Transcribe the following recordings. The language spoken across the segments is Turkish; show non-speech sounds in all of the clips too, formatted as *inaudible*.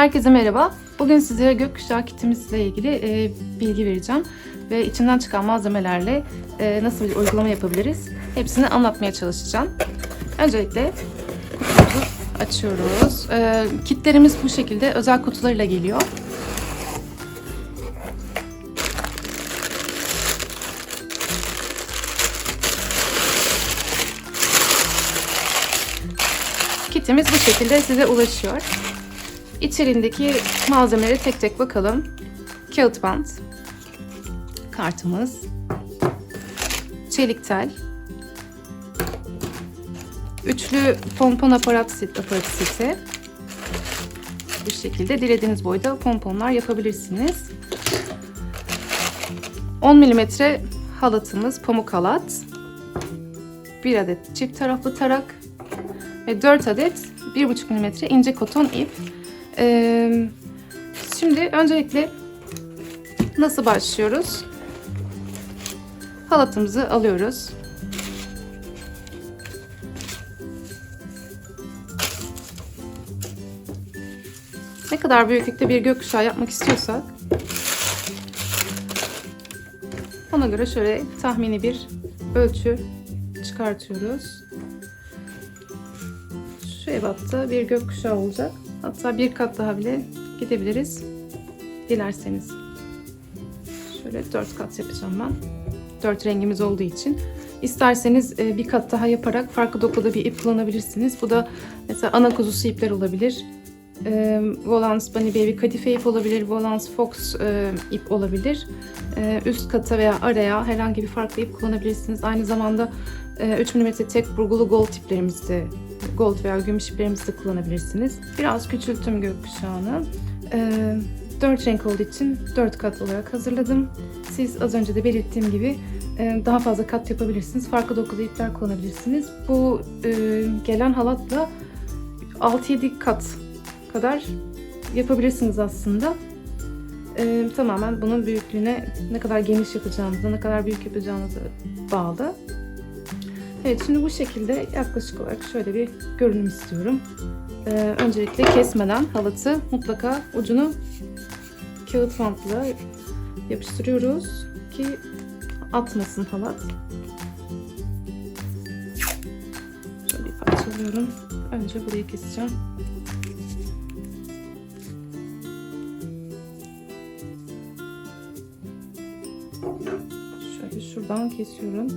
Herkese merhaba. Bugün sizlere gökkuşağı kitimizle ilgili e, bilgi vereceğim. Ve içinden çıkan malzemelerle e, nasıl bir uygulama yapabiliriz hepsini anlatmaya çalışacağım. Öncelikle kutumuzu açıyoruz. E, kitlerimiz bu şekilde özel kutularıyla geliyor. Kitimiz bu şekilde size ulaşıyor. İçerindeki malzemeleri tek tek bakalım. Kağıt bant, kartımız, çelik tel, üçlü pompon aparat set, aparat seti. Bu şekilde dilediğiniz boyda pomponlar yapabilirsiniz. 10 mm halatımız, pamuk halat. 1 adet çift taraflı tarak ve 4 adet 1,5 mm ince koton ip. Ee, şimdi öncelikle nasıl başlıyoruz? Halatımızı alıyoruz. Ne kadar büyüklükte bir gökkuşağı yapmak istiyorsak ona göre şöyle tahmini bir ölçü çıkartıyoruz. Şu ebatta bir gökkuşağı olacak. Hatta bir kat daha bile gidebiliriz. Dilerseniz. Şöyle dört kat yapacağım ben. Dört rengimiz olduğu için. İsterseniz e, bir kat daha yaparak farklı dokuda bir ip kullanabilirsiniz. Bu da mesela ana kuzusu ipler olabilir. E, Volans Bunny Baby kadife ip olabilir. Volans Fox e, ip olabilir. E, üst kata veya araya herhangi bir farklı ip kullanabilirsiniz. Aynı zamanda e, 3 mm tek burgulu gold iplerimiz de gold veya gümüş iplerimizi de kullanabilirsiniz. Biraz küçülttüm gökkuşağını. Ee, 4 renk olduğu için 4 kat olarak hazırladım. Siz az önce de belirttiğim gibi e, daha fazla kat yapabilirsiniz. Farklı dokulu ipler kullanabilirsiniz. Bu e, gelen halatla 6-7 kat kadar yapabilirsiniz aslında. E, tamamen bunun büyüklüğüne ne kadar geniş yapacağınıza, ne kadar büyük yapacağınıza bağlı. Evet şimdi bu şekilde yaklaşık olarak şöyle bir görünüm istiyorum. Ee, öncelikle kesmeden halatı mutlaka ucunu kağıt bantla yapıştırıyoruz ki atmasın halat. Şöyle bir parçalıyorum. Önce burayı keseceğim. Şöyle şuradan kesiyorum.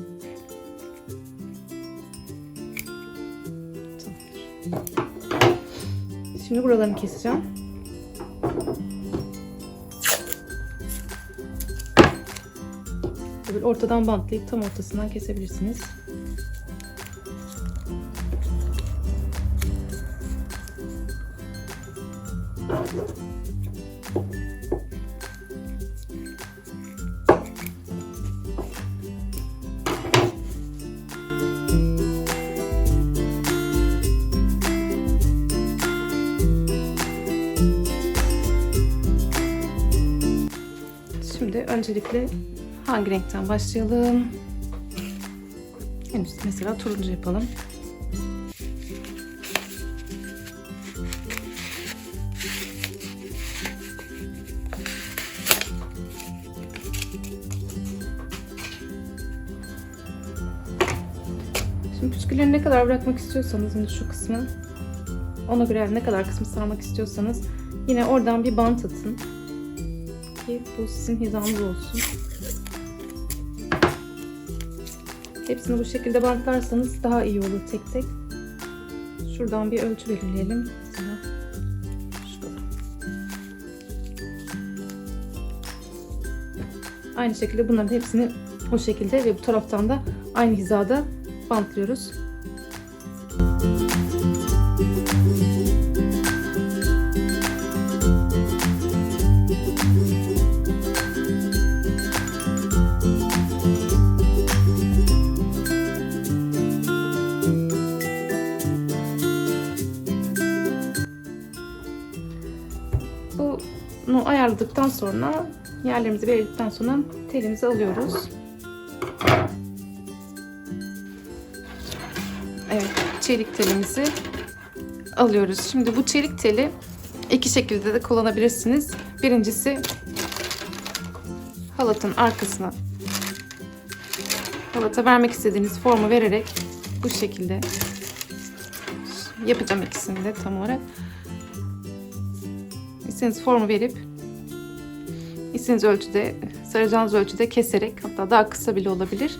Şimdi buralarını keseceğim. Böyle ortadan bantlayıp tam ortasından kesebilirsiniz. Şimdi öncelikle hangi renkten başlayalım? Henüz mesela turuncu yapalım. Şimdi püskülleri ne kadar bırakmak istiyorsanız hani şu kısmı ona göre ne kadar kısmı sarmak istiyorsanız yine oradan bir bant atın ki bu sizin hizanız olsun. Hepsini bu şekilde bantlarsanız daha iyi olur tek tek. Şuradan bir ölçü belirleyelim. Aynı şekilde bunların hepsini o şekilde ve bu taraftan da aynı hizada bantlıyoruz. Ayarladıktan sonra yerlerimizi belirledikten sonra telimizi alıyoruz. Evet, çelik telimizi alıyoruz. Şimdi bu çelik teli iki şekilde de kullanabilirsiniz. Birincisi halatın arkasına halata vermek istediğiniz formu vererek bu şekilde yapacağım ikisini de tam olarak. İstediğiniz formu verip istediğiniz ölçüde, saracağınız ölçüde keserek hatta daha kısa bile olabilir.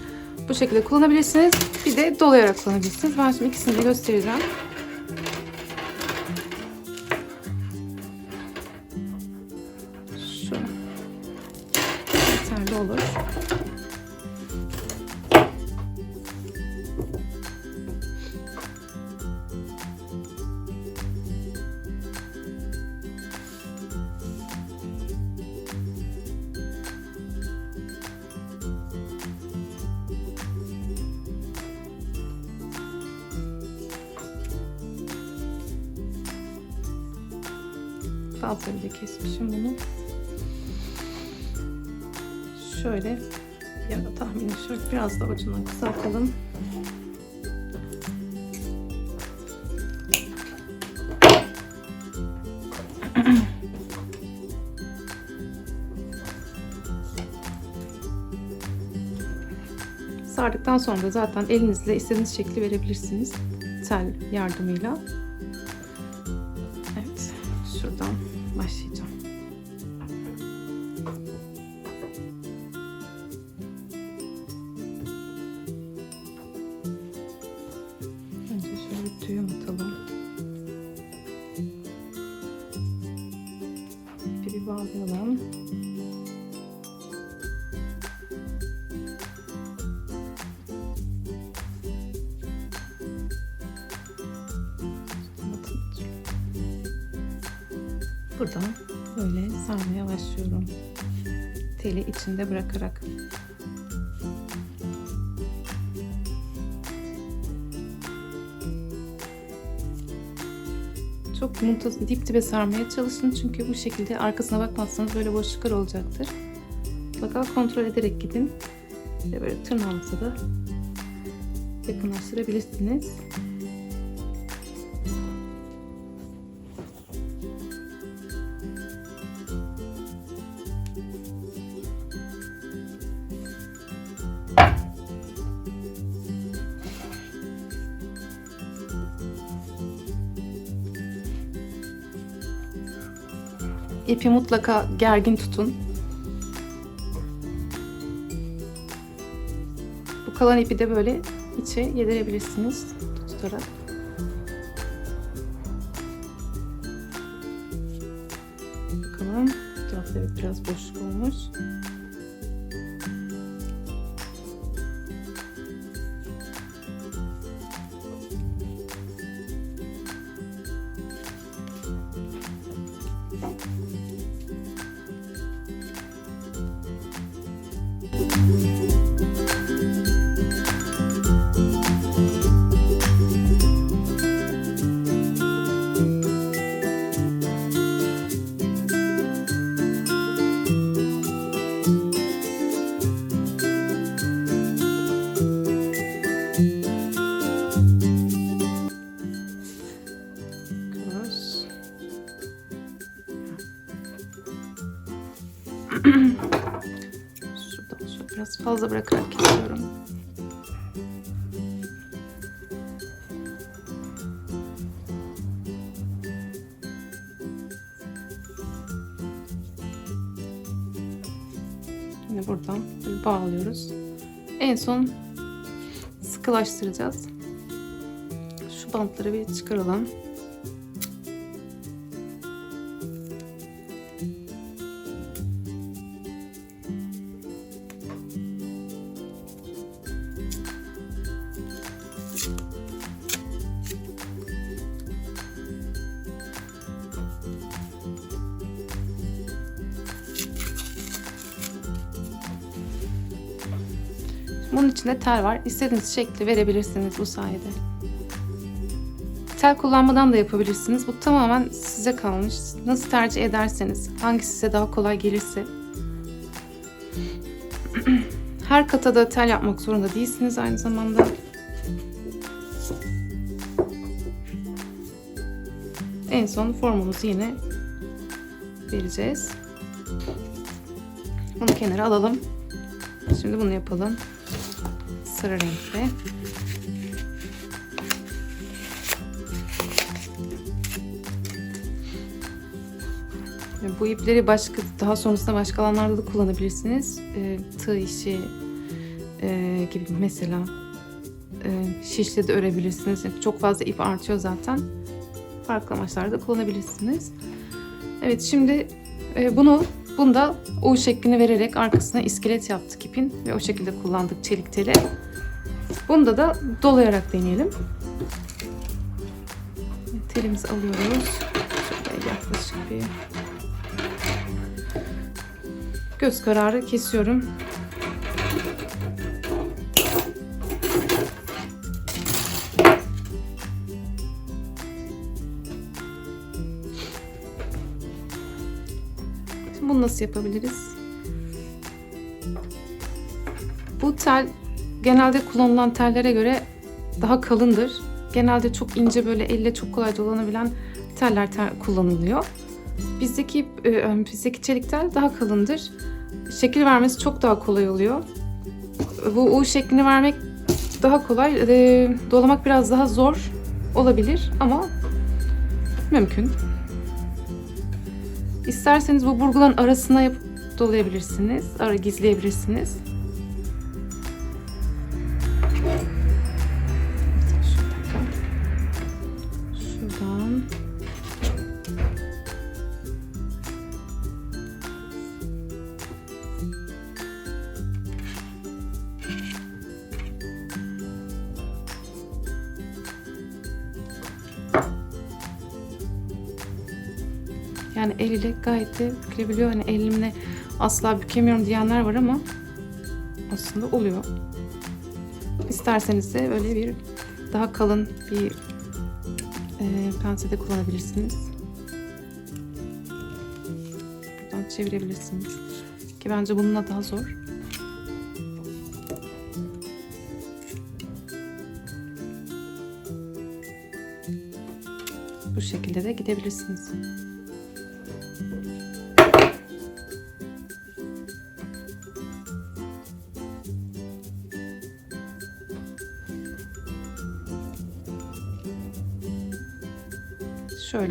Bu şekilde kullanabilirsiniz. Bir de dolayarak kullanabilirsiniz. Ben şimdi ikisini de göstereceğim. Ucundan kısaltalım. Sardıktan sonra da zaten elinizle istediğiniz şekli verebilirsiniz. Tel yardımıyla. Çok muntaz, dip dibe sarmaya çalışın çünkü bu şekilde arkasına bakmazsanız böyle boşluklar olacaktır. Mutlaka kontrol ederek gidin. Ve böyle tırnağınızı da yakınlaştırabilirsiniz. İpi mutlaka gergin tutun. Bu kalan ipi de böyle içe yedirebilirsiniz tutarak. Fazla bırakarak kesiyorum. Yine buradan bağlıyoruz. En son sıkılaştıracağız. Şu bantları bir çıkaralım. İçinde tel var. İstediğiniz şekli verebilirsiniz bu sayede. Tel kullanmadan da yapabilirsiniz. Bu tamamen size kalmış. Nasıl tercih ederseniz, hangisi size daha kolay gelirse. *clears throat* Her kata da tel yapmak zorunda değilsiniz aynı zamanda. En son formumuzu yine vereceğiz. Bunu kenara alalım. Şimdi bunu yapalım. Sarı renkli. Bu ipleri başka daha sonrasında başka alanlarda da kullanabilirsiniz. E, tığ işi e, gibi mesela e, şişle de örebilirsiniz. Yani çok fazla ip artıyor zaten. Farklı amaçlarda kullanabilirsiniz. Evet şimdi e, bunu bunda U şeklini vererek arkasına iskelet yaptık ipin ve o şekilde kullandık çelik teli. Bunda da dolayarak deneyelim. Telimizi alıyoruz. Şöyle yaklaşık bir göz kararı kesiyorum. Şimdi bunu nasıl yapabiliriz? Bu tel genelde kullanılan tellere göre daha kalındır. Genelde çok ince böyle elle çok kolay dolanabilen teller tel- kullanılıyor. Bizdeki e, bizdeki çelik tel daha kalındır. Şekil vermesi çok daha kolay oluyor. Bu U şeklini vermek daha kolay. E, dolamak biraz daha zor olabilir ama mümkün. İsterseniz bu burguların arasına yapıp dolayabilirsiniz. Ara gizleyebilirsiniz. Yani el ile gayet de bükülebiliyor. Hani elimle asla bükemiyorum diyenler var ama aslında oluyor. İsterseniz de öyle bir daha kalın bir e, pense de kullanabilirsiniz. Buradan çevirebilirsiniz. Ki bence bununla daha zor. Bu şekilde de gidebilirsiniz.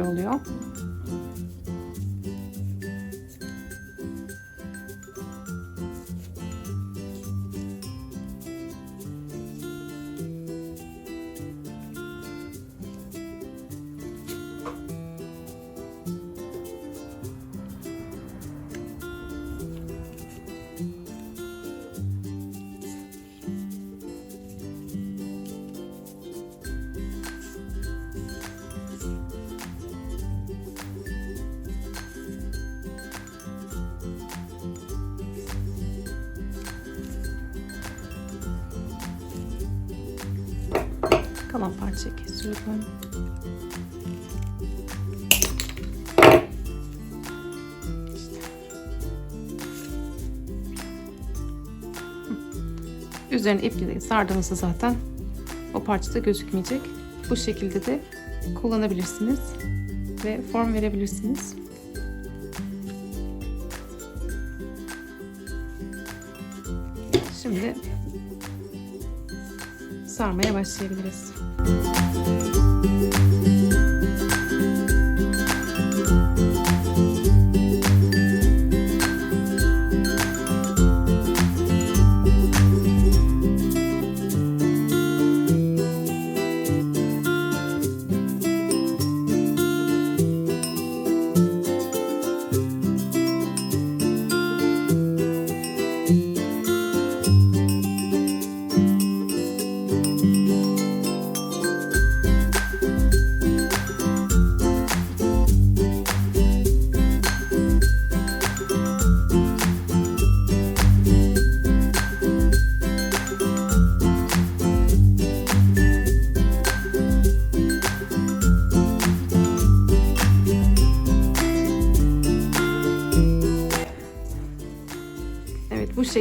Oluyor. İple sardığımızda zaten o parçada gözükmeyecek. Bu şekilde de kullanabilirsiniz ve form verebilirsiniz. Şimdi sarmaya başlayabiliriz.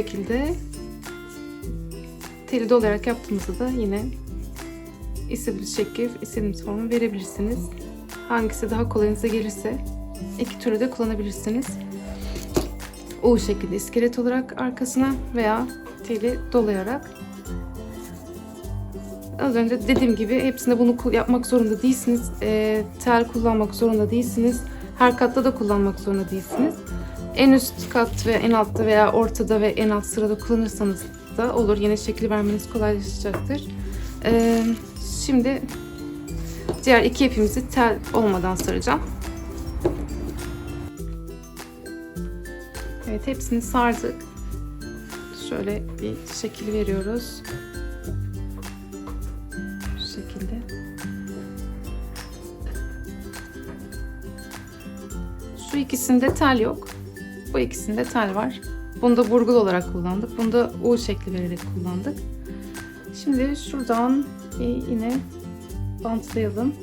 Şekilde teli dolayarak yaptığımızda da yine istediğiniz şekil, istediğiniz formu verebilirsiniz. Hangisi daha kolayınıza gelirse iki türlü de kullanabilirsiniz. U şekilde iskelet olarak arkasına veya teli dolayarak. Az önce dediğim gibi hepsinde bunu yapmak zorunda değilsiniz. Ee, tel kullanmak zorunda değilsiniz. Her katta da kullanmak zorunda değilsiniz. En üst kat ve en altta veya ortada ve en alt sırada kullanırsanız da olur. Yine şekil vermeniz kolaylaşacaktır. Ee, şimdi diğer iki ipimizi tel olmadan saracağım. Evet hepsini sardık. Şöyle bir şekil veriyoruz. Bu şekilde. Şu ikisinde tel yok. Bu ikisinde tel var. Bunu da burgul olarak kullandık. Bunu da U şekli vererek kullandık. Şimdi şuradan yine bantlayalım.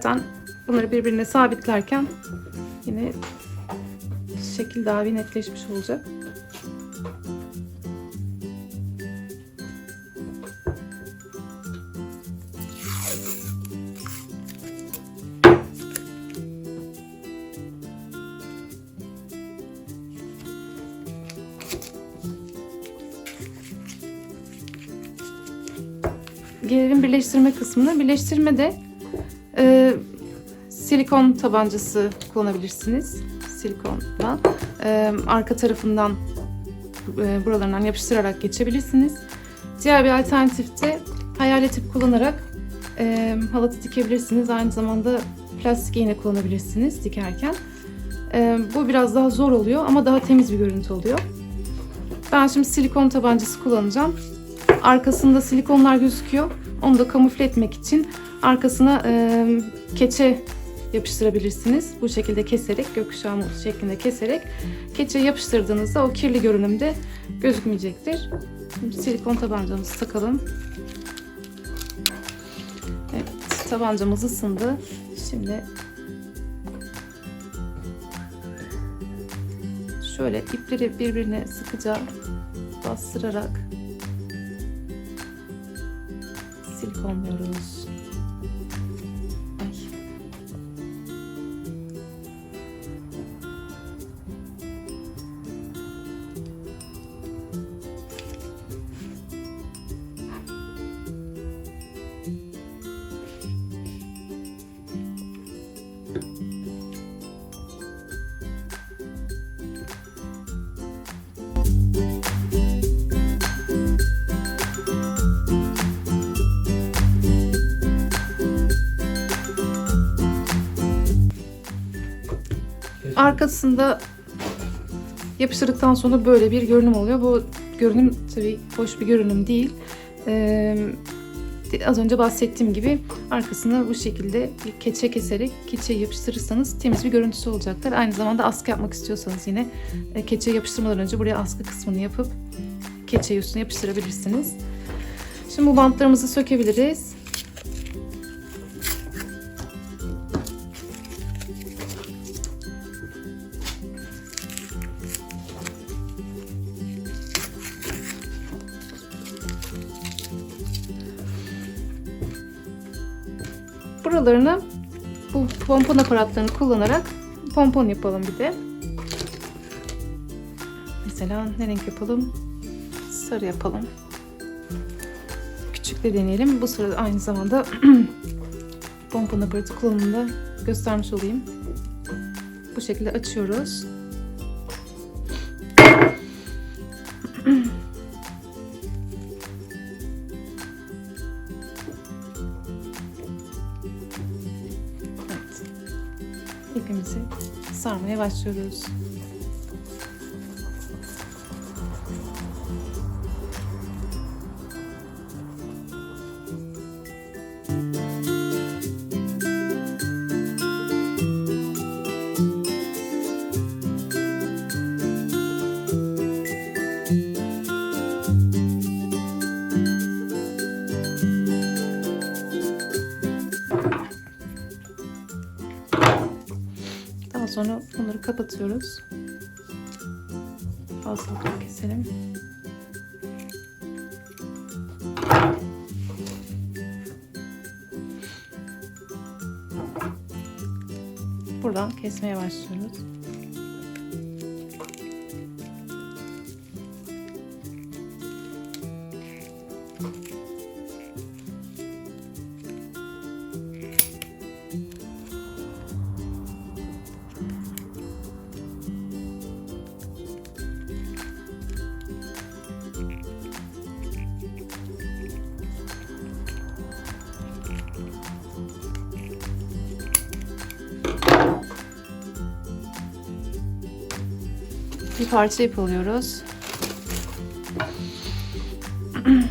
Zaten bunları birbirine sabitlerken yine şekil daha bir netleşmiş olacak. Gelelim birleştirme kısmına. Birleştirmede e, silikon tabancası kullanabilirsiniz. Silikonla. E, arka tarafından e, buralarından yapıştırarak geçebilirsiniz. Diğer bir alternatif de hayalet ip kullanarak e, halatı dikebilirsiniz. Aynı zamanda plastik iğne kullanabilirsiniz dikerken. E, bu biraz daha zor oluyor ama daha temiz bir görüntü oluyor. Ben şimdi silikon tabancası kullanacağım. Arkasında silikonlar gözüküyor. Onu da kamufle etmek için arkasına e, keçe yapıştırabilirsiniz. Bu şekilde keserek, gökkuşağı şeklinde keserek keçe yapıştırdığınızda o kirli görünümde gözükmeyecektir. Şimdi silikon tabancamızı takalım. Evet, tabancamız ısındı. Şimdi şöyle ipleri birbirine sıkıca bastırarak silikonluyoruz. Arkasında yapıştırdıktan sonra böyle bir görünüm oluyor. Bu görünüm tabii hoş bir görünüm değil. Ee, az önce bahsettiğim gibi arkasını bu şekilde keçe keserek keçeyi yapıştırırsanız temiz bir görüntüsü olacaktır. Aynı zamanda askı yapmak istiyorsanız yine e, keçeyi yapıştırmadan önce buraya askı kısmını yapıp keçeyi üstüne yapıştırabilirsiniz. Şimdi bu bantlarımızı sökebiliriz. Buralarını bu pompon aparatlarını kullanarak pompon yapalım bir de. Mesela ne renk yapalım? Sarı yapalım. Küçük de deneyelim. Bu sırada aynı zamanda *clears throat* pompon aparatı kullanımında göstermiş olayım. Bu şekilde açıyoruz. Sarmaya başlıyoruz. ipi kapatıyoruz. Fazlalıkları keselim. Buradan kesmeye başlıyoruz. Parça ip alıyoruz. *clears throat*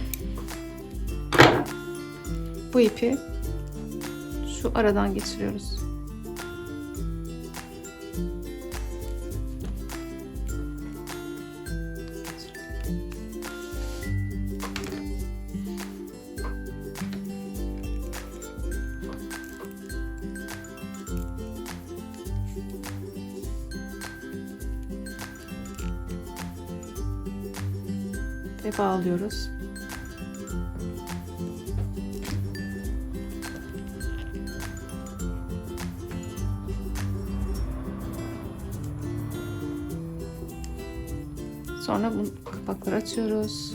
Bu ipi şu aradan geçiriyoruz. Ve bağlıyoruz. Sonra bu kapakları açıyoruz.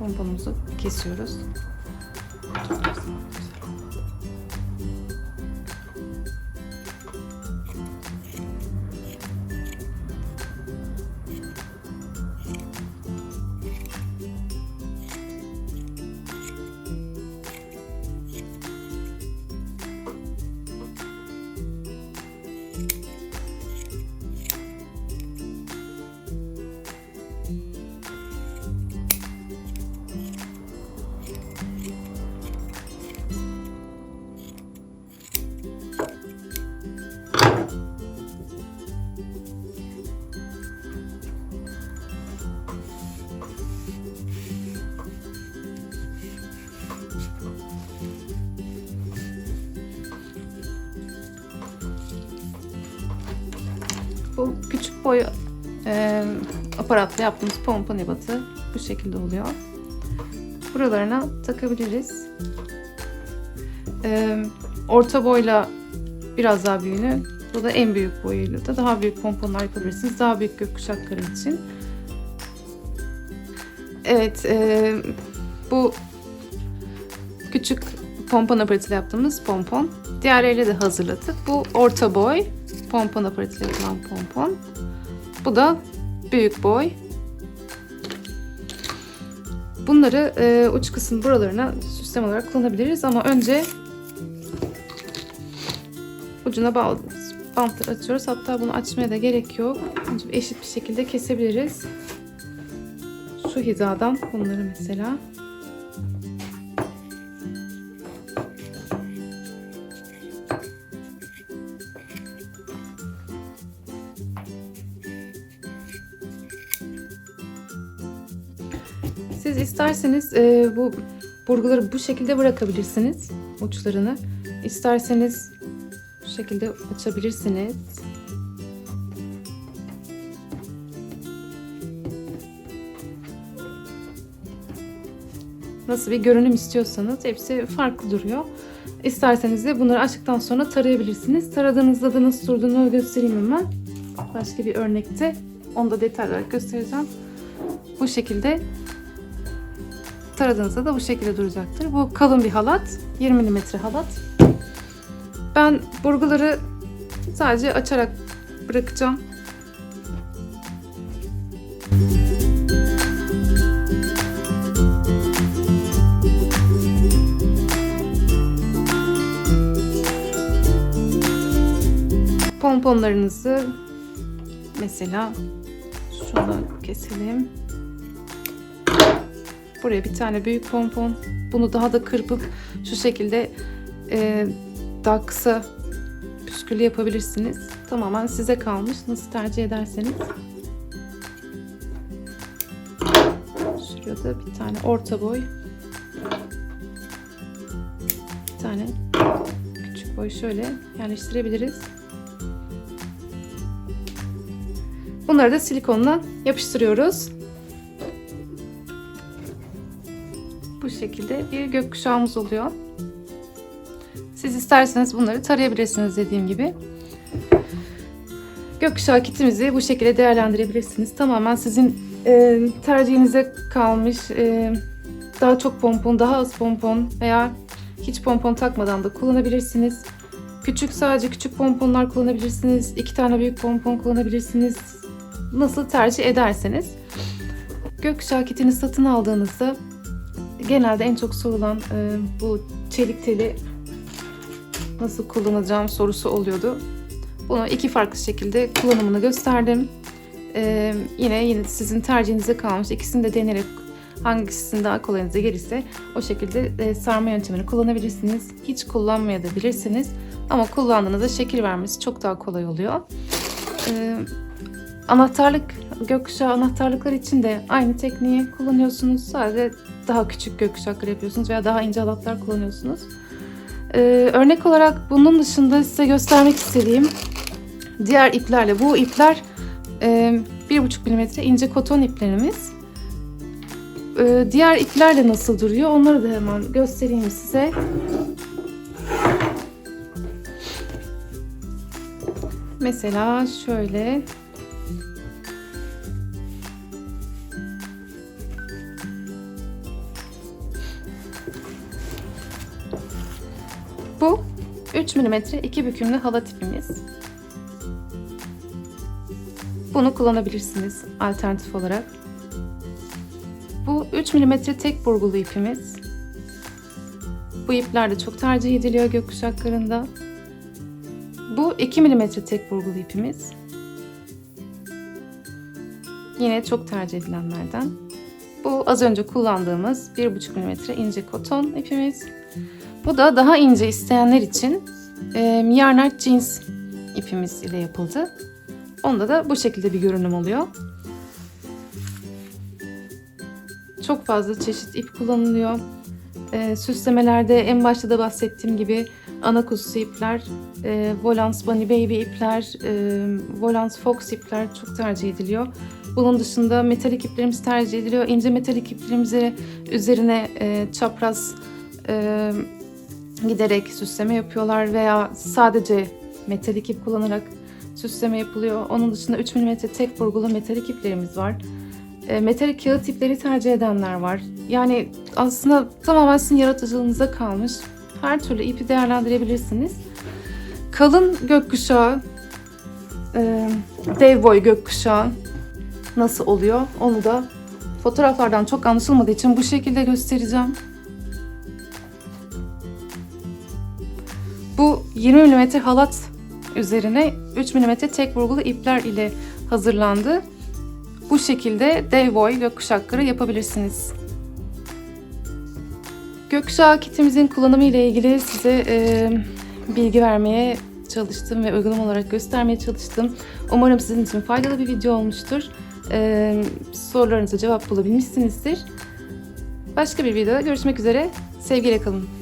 Pomponumuzu kesiyoruz. Bu küçük boy e, aparatla yaptığımız pompon ebatı bu şekilde oluyor. Buralarına takabiliriz. E, orta boyla biraz daha büyüğünü, bu da en büyük boyuyla da daha büyük pomponlar yapabilirsiniz. Daha büyük gökkuşakları için. Evet, e, bu küçük pompon aparatıyla yaptığımız pompon. Diğerleriyle de hazırladık. Bu orta boy pompon aparatıyla yapılan pompon. Bu da büyük boy. Bunları e, uç kısım buralarına süslem olarak kullanabiliriz ama önce ucuna bağlı bantları açıyoruz. Hatta bunu açmaya da gerek yok. Önce eşit bir şekilde kesebiliriz. Şu hizadan bunları mesela. İsterseniz e, bu burguları bu şekilde bırakabilirsiniz uçlarını. İsterseniz bu şekilde açabilirsiniz. Nasıl bir görünüm istiyorsanız hepsi farklı duruyor. İsterseniz de bunları açtıktan sonra tarayabilirsiniz. Taradığınızda da nasıl durduğunu göstereyim hemen. Başka bir örnekte onu da detaylı olarak göstereceğim. Bu şekilde taradığınızda da bu şekilde duracaktır. Bu kalın bir halat. 20 mm halat. Ben burguları sadece açarak bırakacağım. Pomponlarınızı mesela şunu keselim. Buraya bir tane büyük pompon. Bunu daha da kırpıp şu şekilde e, daha kısa püsküllü yapabilirsiniz. Tamamen size kalmış. Nasıl tercih ederseniz. Şurada bir tane orta boy. Bir tane küçük boy şöyle yerleştirebiliriz. Bunları da silikonla yapıştırıyoruz. Bu şekilde bir gökkuşağımız oluyor. Siz isterseniz bunları tarayabilirsiniz dediğim gibi. Gökkuşağı kitimizi bu şekilde değerlendirebilirsiniz. Tamamen sizin e, tercihinize kalmış. E, daha çok pompon, daha az pompon veya hiç pompon takmadan da kullanabilirsiniz. Küçük sadece küçük pomponlar kullanabilirsiniz. iki tane büyük pompon kullanabilirsiniz. Nasıl tercih ederseniz. Gökkuşağı kitini satın aldığınızda genelde en çok sorulan e, bu çelik teli nasıl kullanacağım sorusu oluyordu. Bunu iki farklı şekilde kullanımını gösterdim. Ee, yine yine sizin tercihinize kalmış. İkisini de deneyerek hangisinin daha kolayınıza gelirse o şekilde e, sarma yöntemini kullanabilirsiniz. Hiç kullanmayabilirsiniz ama kullandığınızda şekil vermesi çok daha kolay oluyor. Ee, anahtarlık, gökkuşağı anahtarlıklar için de aynı tekniği kullanıyorsunuz. Sadece daha küçük gökkuşaklar yapıyorsunuz veya daha ince halatlar kullanıyorsunuz. Ee, örnek olarak bunun dışında size göstermek istediğim diğer iplerle bu ipler e, 1,5 mm ince koton iplerimiz. Ee, diğer iplerle nasıl duruyor onları da hemen göstereyim size. Mesela şöyle mm iki bükümlü halat ipimiz. Bunu kullanabilirsiniz alternatif olarak. Bu 3 mm tek burgulu ipimiz. Bu ipler de çok tercih ediliyor gökkuşaklarında. Bu 2 mm tek burgulu ipimiz. Yine çok tercih edilenlerden. Bu az önce kullandığımız 1,5 mm ince koton ipimiz. Bu da daha ince isteyenler için e, Yarnart jeans ipimiz ile yapıldı. Onda da bu şekilde bir görünüm oluyor. Çok fazla çeşit ip kullanılıyor. E, süslemelerde en başta da bahsettiğim gibi ana kuzusu ipler, e, Volans Bunny Baby ipler, e, Volans Fox ipler çok tercih ediliyor. Bunun dışında metalik iplerimiz tercih ediliyor. İnce metalik iplerimizi üzerine e, çapraz e, giderek süsleme yapıyorlar veya sadece metalik ip kullanarak süsleme yapılıyor. Onun dışında 3 mm tek burgulu metalik iplerimiz var. E, metalik kağıt ipleri tercih edenler var. Yani aslında tamamen sizin yaratıcılığınıza kalmış. Her türlü ipi değerlendirebilirsiniz. Kalın gökkuşağı, e, dev boy gökkuşağı nasıl oluyor onu da fotoğraflardan çok anlaşılmadığı için bu şekilde göstereceğim. 20 mm halat üzerine 3 mm tek vurgulu ipler ile hazırlandı. Bu şekilde dev boy gökkuşakları yapabilirsiniz. Gökkuşağı kitimizin kullanımı ile ilgili size e, bilgi vermeye çalıştım ve uygulama olarak göstermeye çalıştım. Umarım sizin için faydalı bir video olmuştur. E, sorularınıza cevap bulabilmişsinizdir. Başka bir videoda görüşmek üzere. Sevgiyle kalın.